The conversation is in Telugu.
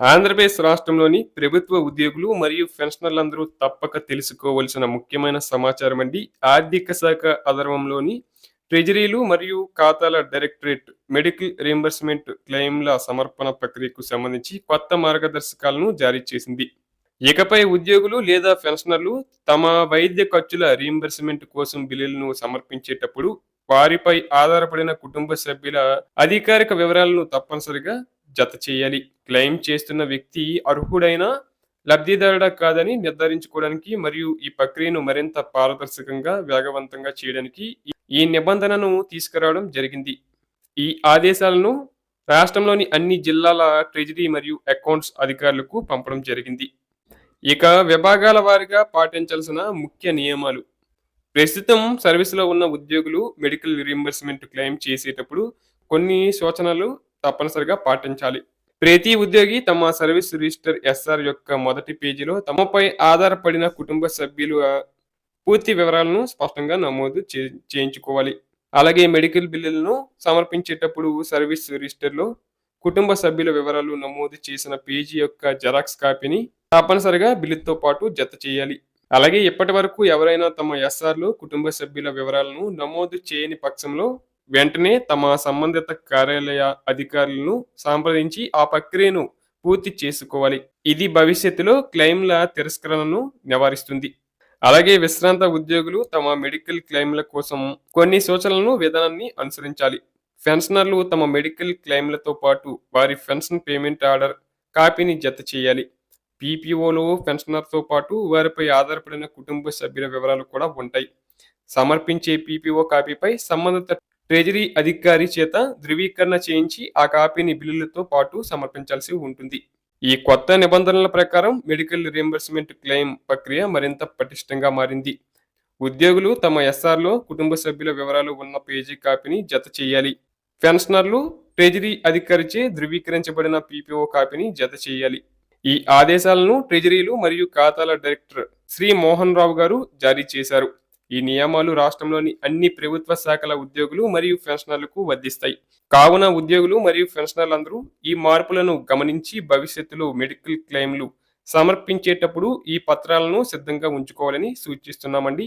ఆంధ్రప్రదేశ్ రాష్ట్రంలోని ప్రభుత్వ ఉద్యోగులు మరియు పెన్షనర్లందరూ తప్పక తెలుసుకోవలసిన ముఖ్యమైన సమాచారం అండి. ఆర్థిక శాఖ అధర్వంలోని ట్రెజరీలు మరియు ఖాతాల డైరెక్టరేట్ మెడికల్ రీంబర్స్మెంట్ క్లెయిమ్ల సమర్పణ ప్రక్రియకు సంబంధించి కొత్త మార్గదర్శకాలను జారీ చేసింది. ఇకపై ఉద్యోగులు లేదా పెన్షనర్లు తమ వైద్య ఖర్చుల రీంబర్స్మెంట్ కోసం బిల్లులను సమర్పించేటప్పుడు వారిపై ఆధారపడిన కుటుంబ సభ్యుల అధికారిక వివరాలను తప్పనిసరిగా జత చేయాలి. క్లెయిమ్ చేస్తున్న వ్యక్తి అర్హుడైన లబ్ధిదారుడా కాదని నిర్ధారించుకోవడానికి మరియు ఈ ప్రక్రియను మరింత పారదర్శకంగా వేగవంతంగా చేయడానికి ఈ నిబంధనను తీసుకురావడం జరిగింది. ఈ ఆదేశాలను రాష్ట్రంలోని అన్ని జిల్లాల ట్రెజరీ మరియు అకౌంట్స్ అధికారులకు పంపడం జరిగింది. ఇక విభాగాల వారిగా పాటించాల్సిన ముఖ్య నియమాలు. ప్రస్తుతం సర్వీసులో ఉన్న ఉద్యోగులు మెడికల్ రీఎంబర్స్మెంట్ క్లెయిమ్ చేసేటప్పుడు కొన్ని సూచనలు తప్పనిసరిగా పాటించాలి. ప్రతి ఉద్యోగి తమ సర్వీస్ రిజిస్టర్ ఎస్ఆర్ యొక్క మొదటి పేజీలో తమపై ఆధారపడిన కుటుంబ సభ్యులు పూర్తి వివరాలను స్పష్టంగా నమోదు చేయించుకోవాలి. అలాగే మెడికల్ బిల్లులను సమర్పించేటప్పుడు సర్వీస్ రిజిస్టర్లో కుటుంబ సభ్యుల వివరాలు నమోదు చేసిన పేజీ యొక్క జెరాక్స్ కాపీని తప్పనిసరిగా బిల్లుతో పాటు జత చేయాలి. అలాగే ఇప్పటి వరకు ఎవరైనా తమ ఎస్ఆర్లో కుటుంబ సభ్యుల వివరాలను నమోదు చేయని పక్షంలో వెంటనే తమ సంబంధిత కార్యాలయ అధికారులను సంప్రదించి ఆ ప్రక్రియను పూర్తి చేసుకోవాలి. ఇది భవిష్యత్తులో క్లెయిమ్ల తిరస్కరణను నివారిస్తుంది. అలాగే విశ్రాంత ఉద్యోగులు తమ మెడికల్ క్లెయిమ్ల కోసం కొన్ని సూచనలను విధానాన్ని అనుసరించాలి. పెన్షనర్లు తమ మెడికల్ క్లెయిమ్లతో పాటు వారి పెన్షన్ పేమెంట్ ఆర్డర్ కాపీని జత చేయాలి. పీపీఓలో పెన్షనర్తో పాటు వారిపై ఆధారపడిన కుటుంబ సభ్యుల వివరాలు కూడా ఉంటాయి. సమర్పించే పీపీఓ కాపీపై సంబంధిత ట్రెజరీ అధికారి చేత ధృవీకరణ చేయించి ఆ కాపీని బిల్లులతో పాటు సమర్పించాల్సి ఉంటుంది. ఈ కొత్త నిబంధనల ప్రకారం మెడికల్ రియంబర్స్మెంట్ క్లెయిమ్ ప్రక్రియ మరింత పటిష్టంగా మారింది. ఉద్యోగులు తమ ఎస్ఆర్లో కుటుంబ సభ్యుల వివరాలు ఉన్న పేజీ కాపీని జత చేయాలి. పెన్షనర్లు ట్రెజరీ అధికారిచే ధృవీకరించబడిన పీపీఓ కాపీని జత చేయాలి. ఈ ఆదేశాలను ట్రెజరీలు మరియు ఖాతాల డైరెక్టర్ శ్రీ మోహన్ రావు గారు జారీ చేశారు. ఈ నియమాలు రాష్ట్రంలోని అన్ని ప్రభుత్వ శాఖల ఉద్యోగులు మరియు పెన్షనర్లకు వర్ధిస్తాయి కావున ఉద్యోగులు మరియు పెన్షనర్లందరూ ఈ మార్పులను గమనించి భవిష్యత్తులో మెడికల్ క్లెయిమ్లు సమర్పించేటప్పుడు ఈ పత్రాలను సిద్ధంగా ఉంచుకోవాలని సూచిస్తున్నామండి.